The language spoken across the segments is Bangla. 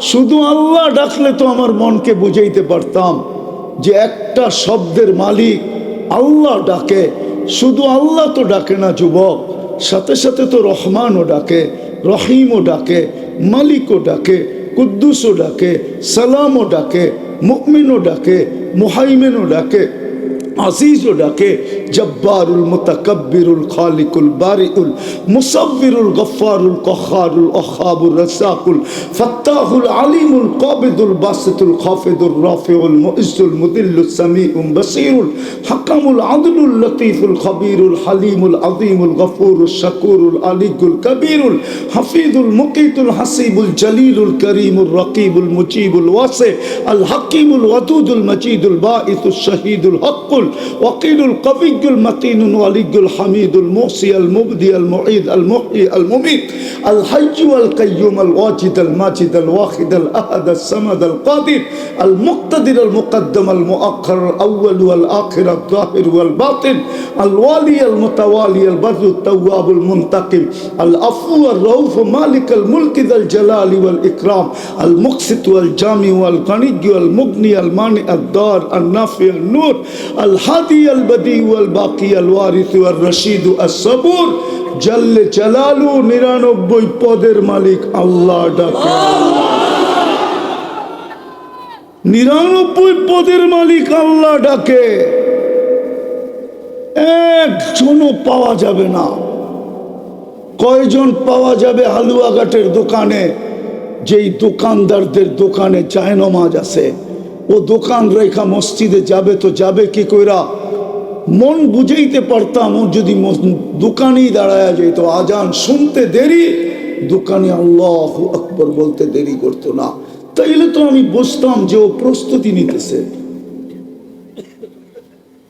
শুধু আল্লাহ ডাকলে তো আমার মনকে বুঝাইতে পারতাম যে একটা শব্দের মালিক আল্লাহ ডাকে। শুধু আল্লাহ তো ডাকে না যুবক, সাথে সাথে তো রহমানও ডাকে, রহিমও ডাকে, মালিকও ডাকে, কুদ্দুসও ডাকে, সালামও ডাকে মুকমিনও ডাকে, মুহাইমেনও ডাকে। আজিজও ডাকে জব্বারুল মুতাকাব্বিরুল খালিকুল বারিউল মুসাব্বিরুল গফফারুল কখারুল অখাবুল রাসাকুল ফাত্তাহুল আলিমুল কাবিদুল বাসিতুল খাফিদুল রাফিউল মুইজ্জুল মুদিল্লুস সামিউম বাসীরুল হাকামুল আদলুল লতীফুল খবীরুল হালিমুল আযীমুল গফুরুল শাকুরুল আলিকুল কবীরুল হাফিজুল মুকিতুল হাসিবুল জলিলুল করিমুল রকিবুল মুজিবুল ওয়াসি আল হাকিমুল ওয়াদুদুল মজিদুল বাঈসুল শহীদুল হকুল وقيل القوي المتين الولي الحميد الموصي المبدي المعيد المحيي المميت الحي والقيوم الواجد الماجد الواحد الأحد الصمد القادر المقتدر المقدم المؤخر الأول والآخر الظاهر والباطن الوالي المتوالي البر التواب المنتقم العفو الرؤوف مالك الملك ذا الجلال والإكرام المقسط والجامع والغني والمغني المانع الدار النافع النور الهادي البديع والباقي الوارث والرشيد الصبور জল্লে চালালু নিরানব্বই পদের মালিক আল্লাহ ডাকে নিরানব্বই পদের মালিক আল্লাহ ডাকে একজনও পাওয়া যাবে না কয়জন পাওয়া যাবে হালুয়াঘাটের দোকানে যেই দোকানদারদের দোকানে জায়নমাজ আছে ও দোকান রেখা মসজিদে যাবে তো যাবে কি কইরা? মন বুঝাইতে পারতাম ও যদি দোকানেই দাঁড়ায় যেত আজান শুনতে দেরি, দোকানে আল্লাহ আকবর বলতে দেরি করতো না। তাইলে তো আমি বুঝতাম যে ও প্রস্তুতি নিতেছে।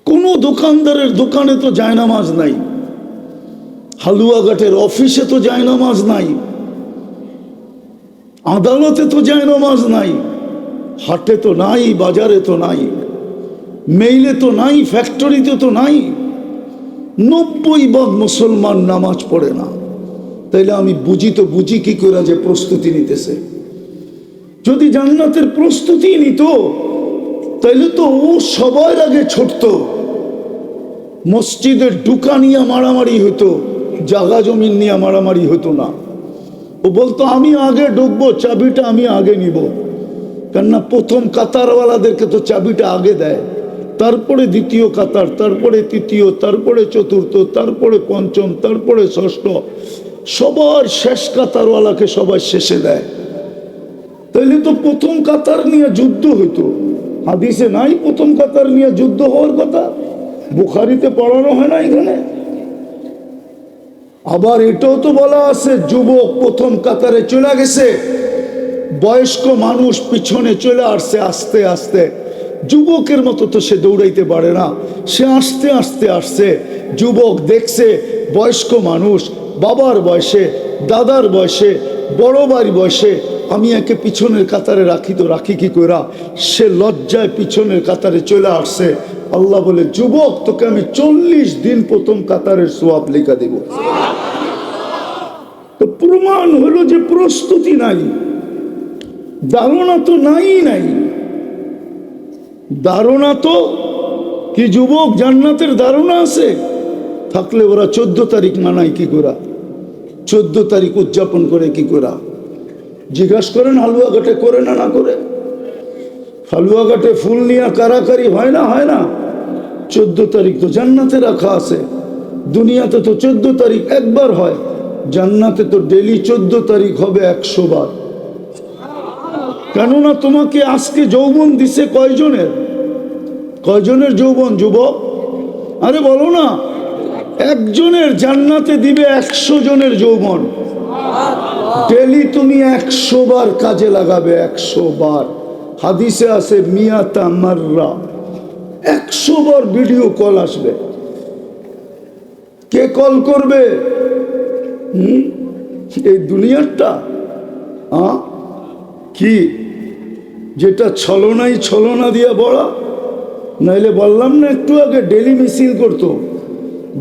কোনো দোকানদারের দোকানে তো জায়নামাজ নাই। হালুয়াঘাটের অফিসে তো জায়নামাজ নাই। আদালতে তো জায়নামাজ নাই। হাটে তো নাই, বাজারে তো নাই মেইলে তো নাই ফ্যাক্টরিতে তো নাই। নব্বই ভাগ মুসলমান নামাজ পড়ে না। তাইলে আমি বুঝি তো বুঝি কি করে যে প্রস্তুতি নিতেছে। যদি জান্নাতের প্রস্তুতি নিত, তাইলে তো ও সবার আগে ছুটতো। মসজিদের ডুকা নিয়ে মারামারি হতো জাগা জমিন নিয়ে মারামারি হতো না। ও বলতো, আমি আগে ঢুকবো চাবিটা আমি আগে নিব। কেননা প্রথম কাতারওয়ালাদেরকে তো চাবিটা আগে দেয়। তারপরে দ্বিতীয় কাতার, তারপরে তৃতীয়, তারপরে চতুর্থ, তারপরে পঞ্চম, তারপরে ষষ্ঠ, সবার শেষ কাতারওয়ালাকে সবাই শেষে দেয়। তাইলে তো প্রথম কাতার নিয়ে যুদ্ধ হইতো। হাদিসে নাই প্রথম কাতার নিয়ে যুদ্ধ হওয়ার কথা? বুখারিতে পড়ানো হয় না এখানে? আবার এটাও তো বলা আছে, যুবক প্রথম কাতারে চলে গেছে বয়স্ক মানুষ পিছনে চলে আসছে, আস্তে আস্তে। যুবকের মতো তো সে দৌড়াইতে পারে না। সে আস্তে আস্তে আসছে। যুবক দেখছে বয়স্ক মানুষ, বাবার বয়সে, দাদার বয়সে, বড় বাড়ি বয়সে। আমি একে পিছনের কাতারে রাখি তো রাখি কি কইরা? সে লজ্জায় পিছনের কাতারে চলে আসছে। আল্লাহ বলে, যুবক, তোকে আমি চল্লিশ দিন প্রথম কাতারের সোয়াব লেখা দেব। তো প্রমাণ হলো যে প্রস্তুতি নাই। ধারণা তো নাই নাই। ধারণা তো কি যুবক জান্নাতের ধারণা আছে? থাকলে ওরা চোদ্দ তারিখ মানায় কি করা? চোদ্দ তারিখ উদযাপন করে কি করা? জিজ্ঞাসা করেন হালুয়াঘাটে করে না না করে? হালুয়াঘাটে ফুল নিয়ে কারাকারি হয় না হয় না? চোদ্দ তারিখ তো জান্নাতে রাখা আছে। দুনিয়াতে তো চোদ্দ তারিখ একবার হয়। জান্নাতে তো ডেলি চোদ্দ তারিখ হবে একশো বার। কেননা তোমাকে আজকে যৌবন দিছে কয়জনের? কয়জনের যৌবন, যুবক? আরে বলো না, একজনের জান্নাতে দিবে একশো জনের যৌবন। ডেলি তুমি একশো বার কাজে লাগাবে, একশো বার। হাদিসে আছে, মিয়াতা মাররা। একশো বার ভিডিও কল আসবে। কে কল করবে? এই দুনিয়ারটা? হ্যাঁ কি? যেটা ছলনাই ছলনা দিয়া বড়া নাইলে বললাম না একটু আগে ডেলি মিছিল করতো।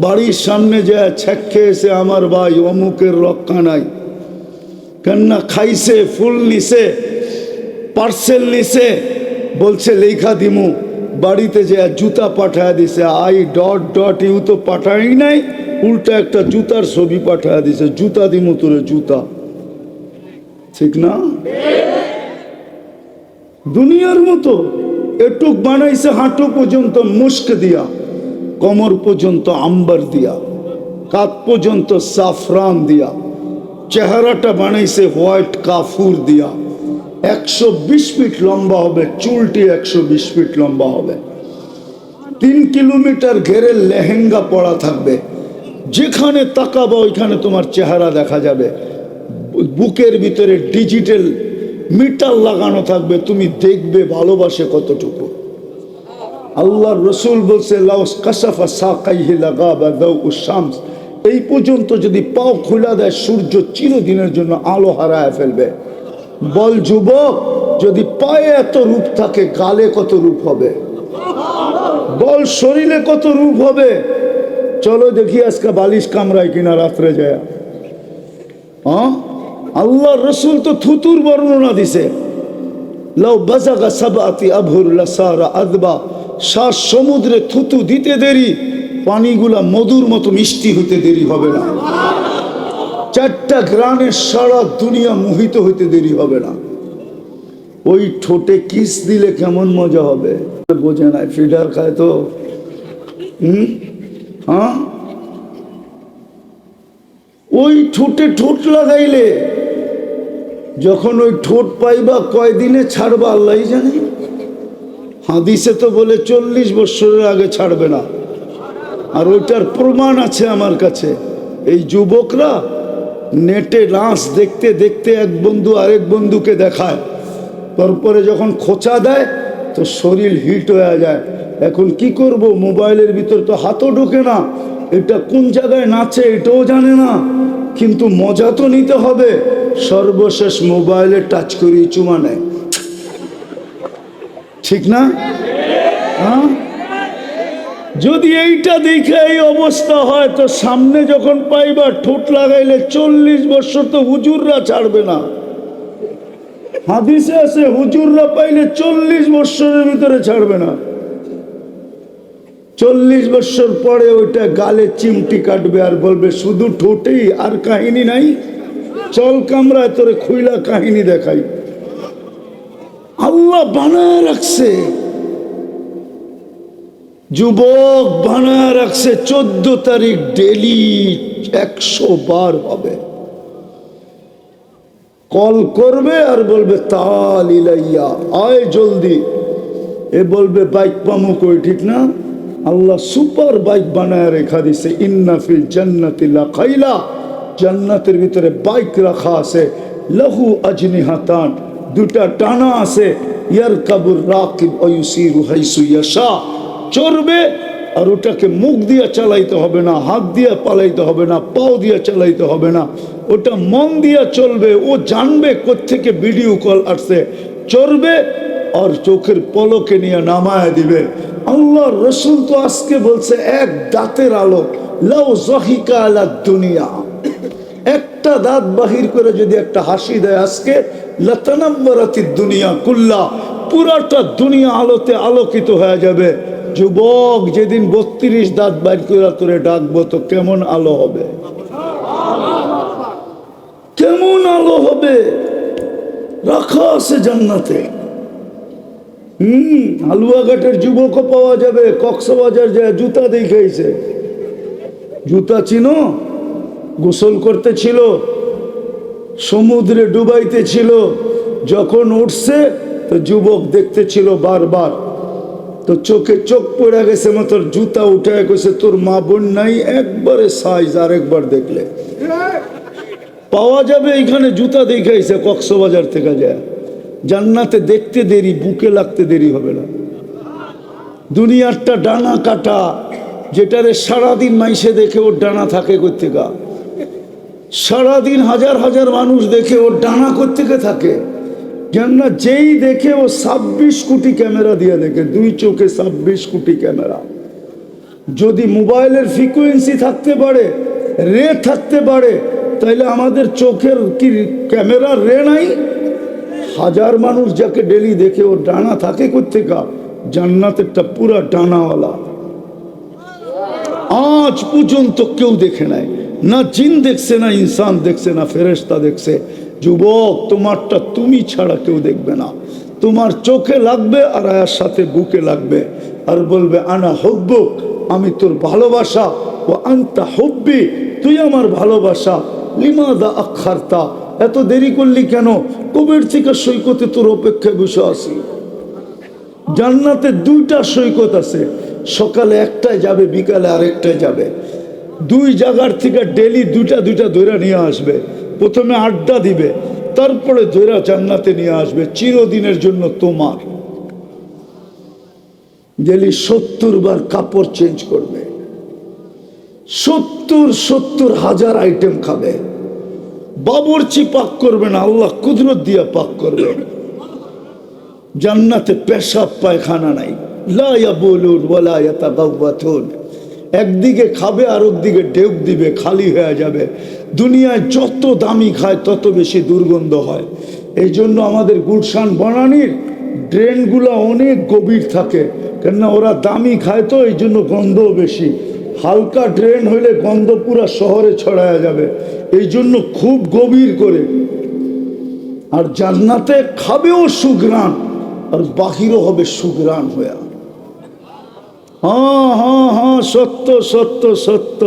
বাড়ির সামনে যায় ছ্যাক খেয়েছে আমার ভাই অমুকের রক্ষা নাই। কেননা খাইছে, ফুল নিছে, পার্সেল নিছে। বলছে, লেখা দিমু, বাড়িতে যে জুতা পাঠায় দিছে, আই ডট ডট ইউ তো পাঠাই নাই, উল্টা একটা জুতার ছবি পাঠায় দিছে, জুতা দিমু তোরে জুতা। ঠিক না? দুনিয়ার মতো এটুক বানাইছে হাঁটু পর্যন্ত মুস্ক দিয়া, কমর পর্যন্ত আম্বার দিয়া কাত পর্যন্ত সাফরান দিয়া, চেহারাটা বানাইছে হোয়াইট কাফুর দিয়া। একশো বিশ ফিট লম্বা হবে, চুলটি একশো বিশ ফিট লম্বা হবে। তিন কিলোমিটার ঘেরে লেহেঙ্গা পড়া থাকবে। যেখানে তাকাবো, ওইখানে তোমার চেহারা দেখা যাবে। বুকের ভিতরে ডিজিটাল মিটার লাগানো থাকবে, তুমি দেখবে, ভালোবাসে কতটুকু। আল্লাহ রসুল বলছে এই পর্যন্ত যদি পাও খোলা দেয়, সূর্য চিরদিনের জন্য আলো হারায় ফেলবে। বল, যুবক, যদি পায়ে এত রূপ থাকে, গালে কত রূপ হবে? বল, শরীরে কত রূপ হবে? চলো দেখি আজকে বালিশ কামড়ায় কিনা রাত্রে যায়। হ্যাঁ আল্লাহ রসুল তো থুতুর বর্ণনা দিছে। লাউ বাজাগা সাবাতি আভুর লাসারা আদবা। শ্বাস সমুদ্রে থুতু দিতে দেরি, পানিগুলা মধুর মতো মিষ্টি হতে দেরি হবে না। চারটা গ্রানের সারা দুনিয়া মোহিত হইতে দেরি হবে না। ওই ঠোঁটে কিস দিলে কেমন মজা হবে? বোঝে না ফিডার খায় তো। হুম? হ্যাঁ? ওই ঠোঁটে ঠোঁট লাগাইলে যখন ওই ঠোঁট পাইবা কয়দিনে ছাড়বা আল্লাহ জানে। হাদিসে তো বলে চল্লিশ বছরের আগে ছাড়বে না। আর ওইটার প্রমাণ আছে আমার কাছে। এই যুবকরা নেটে নাচ দেখতে দেখতে এক বন্ধু আরেক বন্ধুকে দেখায়। তারপরে যখন খোঁচা দেয়, তো শরীর হিট হয়ে যায়। এখন কি করব? মোবাইলের ভিতর তো হাতও ঢোকে না। এটা কোন জায়গায় নাচে এটাও জানে না। কিন্তু মজা তো নিতে হবে। সর্বশেষ মোবাইলে টাচ করি, চুমা নেয়। ঠিক না? হ্যাঁ? যদি এইটা দেখে এই অবস্থা হয়, তো সামনে যখন পাইবা, ঠোঁট লাগাইলে চল্লিশ বছর তো হুজুররা ছাড়বে না। হাদিসে আছে, হুজুররা পাইলে চল্লিশ বৎসরের ভিতরে ছাড়বে না। চল্লিশ বৎসর পরে ওইটা গালে চিমটি কাটবে আর বলবে, শুধু ঠোঁটেই আর কাহিনী নাই, চল কামরায় তোরে খুইলা কাহিনী দেখাই। আল্লাহ বানায় রাখছে। যুবক বানায় রাখছে, চোদ্দ তারিখ ডেলি একশো বার হবে। কল করবে আর বলবে, তাল ইলাইয়া, আয় জলদি। এ বলবে, বাইক পামু কই ঠিক না? আল্লাহ সুপার বাইক বানায় রেখা দিছে ইন্নাফিল জান্নাতি খাইলা জান্নাতের ভিতরে বাইক রাখা আছে, লহু আজনিহাতান দুটা টানা আছে ইয়ার কাবুর রাকিব অয়ুসিরু হাইসু ইয়াশা চড়বে আর ওটাকে মুখ দিয়ে চালাইতে হবে না, হাত দিয়ে পালাইতে হবে না, পাও দিয়ে চালাইতে হবে না, ওটা মন দিয়ে চলবে, ও জানবে কোত্থেকে ভিডিও কল আসছে, চড়বে আর চোখের পলকে নিয়ে নামায় দিবে। আল্লাহ রসুল তো আজকে বলছে, এক দাঁতের আলো, লাউ জহিকা আলা দুনিয়া। একটা দাঁত বাহির করে যদি একটা হাসি দেয় আজকে লতানাম্বরাতি দুনিয়া কুল্লা, পুরাটা দুনিয়া আলোতে আলোকিত হয়ে যাবে। যুবক, যেদিন বত্রিশ দাঁত বাইর করে তোরে ডাকবো, তো কেমন আলো হবে? কেমন আলো হবে? রাখা আছে জান্নাতে। হম হালুয়াঘাটের যুবকও পাওয়া যাবে কক্সবাজার যায় জুতা দেখাইছে। জুতা চিনো? গোসল করতে ছিল সমুদ্রে ডুবাইতে ছিল যখন উঠছে তো যুবক দেখতে ছিল বারবার। তো চোখে চোখ পড়ে গেছে মতো জুতা উঠে গেছে তোর মা বোন নাই একবারে সাইজ আর একবার দেখলে পাওয়া যাবে এইখানে জুতা দেখাইছে কক্সবাজার থেকে যায়। জান্নাতে দেখতে দেরি, বুকে লাগতে দেরি হবে না। দুনিয়ারটা ডানা কাটা, যেটারে সারাদিন মাইসে দেখে ওর ডানা থাকে কোথেকা সারাদিন হাজার হাজার মানুষ দেখে ওর ডানা কোথেকে থাকে? কেননা যেই দেখে ও ছাব্বিশ কোটি ক্যামেরা দিয়ে দেখে, দুই চোখে ছাব্বিশ কোটি ক্যামেরা। যদি মোবাইলের ফ্রিকুয়েন্সি থাকতে পারে, রে থাকতে পারে, তাইলে আমাদের চোখের কি ক্যামেরার রে নাই? হাজার মানুষ যাকে ডেলি দেখে ওর ডানা থাকে কোথেকা জান্নাতেরটা পুরা ডানাওয়ালা। আজ পর্যন্ত কেউ দেখে নাই। না জিন দেখছে, না ইনসান দেখছে, না ফেরেশতা দেখছে। যুবক, তোমারটা তুমি ছাড়া কেউ দেখবে না। তোমার চোখে লাগবে আর আয়ার সাথে বুকে লাগবে। আর বলবে, আনা হব্বুক, আমি তোর ভালোবাসা। ও আন্তা হব্বি, তুই আমার ভালোবাসা। লিমাদা আখারতা? এত দেরি করলি কেন? কবের থেকে সৈকতে তোর অপেক্ষায় বসে আসি জান্নাতে দুইটা সৈকত আছে। সকালে একটায় যাবে, বিকালে আরেকটায় যাবে। দুই জায়গার থেকে ডেলি দুইটা দুইটা দৈরা নিয়ে আসবে। প্রথমে আড্ডা দিবে, তারপরে দৈরা জান্নাতে নিয়ে আসবে, চিরদিনের জন্য তোমার। ডেলি সত্তর বার কাপড় চেঞ্জ করবে। সত্তর সত্তর হাজার আইটেম খাবে। বাবরচি পাক করবে না, আল্লাহ কুদরত দিয়া পাক করবে। জান্নাতে পেশাব, পায়খানা নাই। লা ইয়াবুলুন ওয়ালা ইয়াতাগাওয়াতুন। একদিকে খাবে আর দিকে ঢেউ দিবে, খালি হয়ে যাবে। দুনিয়ায় যত দামি খায়, তত বেশি দুর্গন্ধ হয়। এই জন্য আমাদের গুলশান বনানির ড্রেনগুলো অনেক গভীর থাকে। কেননা ওরা দামি খায় তো এই জন্য গন্ধও বেশি। হালকা ড্রেন হইলে গন্ধ পুরা শহরে ছড়ায়া যাবে। এই জন্য খুব গভীর করে। আর জান্নাতে খাবেও সুগ্রাণ আর বাহিরও হবে সুগ্রাণ হইয়া। হ্যাঁ হ্যাঁ হ্যাঁ সত্য সত্য সত্য।